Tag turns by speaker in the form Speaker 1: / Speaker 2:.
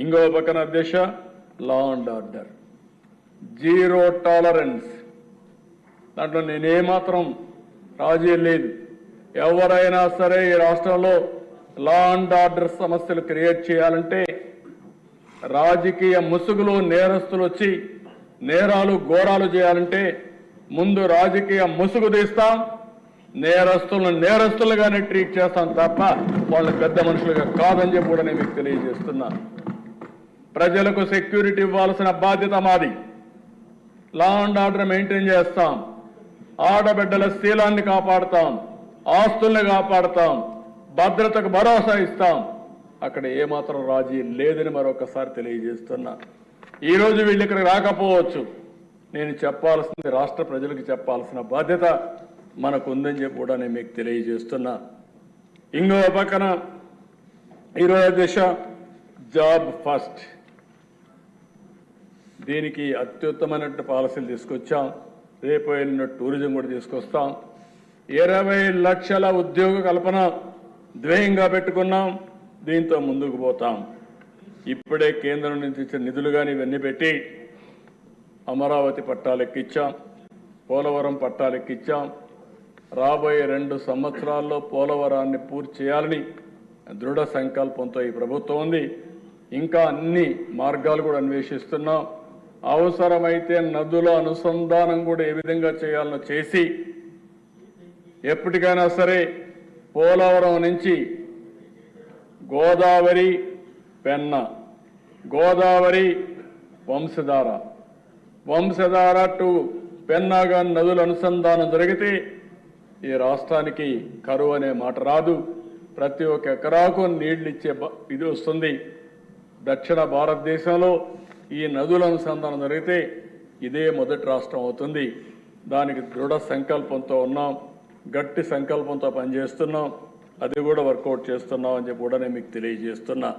Speaker 1: ఇంకో పక్కన Disha law and order zero tolerance దాంట్లో నేనేమాత్రం రాజీ లేదు. ఎవరైనా సరే ఈ రాష్ట్రంలో లా అండ్ ఆర్డర్ సమస్యలు క్రియేట్ చేయాలంటే రాజకీయ ముసుగులు నేరస్తులు వచ్చి నేరాలు ఘోరాలు చేయాలంటే ముందు రాజకీయ ముసుగు తీస్తాం నేరస్తులను నేరస్తులుగానే ట్రీట్ చేస్తాం తప్ప వాళ్ళు పెద్ద మనుషులుగా కాదని చెప్పి కూడా నేను మీకు తెలియజేస్తున్నాను. ప్రజలకు సెక్యూరిటీ ఇవ్వాల్సిన బాధ్యత మాది. లా అండ్ ఆర్డర్ మెయింటైన్ చేస్తాం. ఆడబిడ్డల శీలాన్ని కాపాడుతాం. ఆస్తుల్ని కాపాడుతాం. భద్రతకు భరోసా ఇస్తాం. అక్కడ ఏమాత్రం రాజీ లేదని మరొకసారి తెలియజేస్తున్నా. ఈరోజు వీళ్ళు ఇక్కడికి రాకపోవచ్చు. నేను చెప్పాల్సింది రాష్ట్ర ప్రజలకు చెప్పాల్సిన బాధ్యత మనకు ఉందని చెప్పి కూడా నేను మీకు తెలియజేస్తున్నా. ఇంకో పక్కన ఈరోజు దిశ జాబ్ ఫస్ట్ దీనికి అత్యుత్తమైనటువంటి పాలసీలు తీసుకొచ్చాం. రేపు టూరిజం కూడా తీసుకొస్తాం. ఇరవై లక్షల ఉద్యోగ కల్పన ధ్యేయంగా పెట్టుకున్నాం. దీంతో ముందుకు పోతాం. ఇప్పుడే కేంద్రం నుంచి ఇచ్చిన నిధులు కానీ ఇవన్నీ పెట్టి అమరావతి పట్టాలెక్కిచ్చాం. పోలవరం పట్టాలెక్కిచ్చాం. రాబోయే రెండు సంవత్సరాల్లో పోలవరాన్ని పూర్తి చేయాలని దృఢ సంకల్పంతో ఈ ప్రభుత్వం ఉంది. ఇంకా అన్ని మార్గాలు కూడా అన్వేషిస్తున్నాం. అవసరమైతే నదుల అనుసంధానం కూడా ఏ విధంగా చేయాలనో చేసి ఎప్పటికైనా సరే పోలవరం నుంచి గోదావరి పెన్న గోదావరి వంశధార. వంశధార టు పెన్నాగా నదుల అనుసంధానం జరిగితే ఈ రాష్ట్రానికి కరువు అనే మాట రాదు. ప్రతి ఒక్క ఎకరాకు నీళ్ళు ఇచ్చే ఇది వస్తుంది. దక్షిణ భారతదేశంలో ఈ నదుల అనుసంధానం జరిగితే ఇదే మొదటి రాష్ట్రం అవుతుంది. దానికి దృఢ సంకల్పంతో ఉన్నాం. గట్టి సంకల్పంతో పనిచేస్తున్నాం. అది కూడా వర్కౌట్ చేస్తున్నాం అని చెప్పి కూడా నేను మీకు తెలియజేస్తున్నా.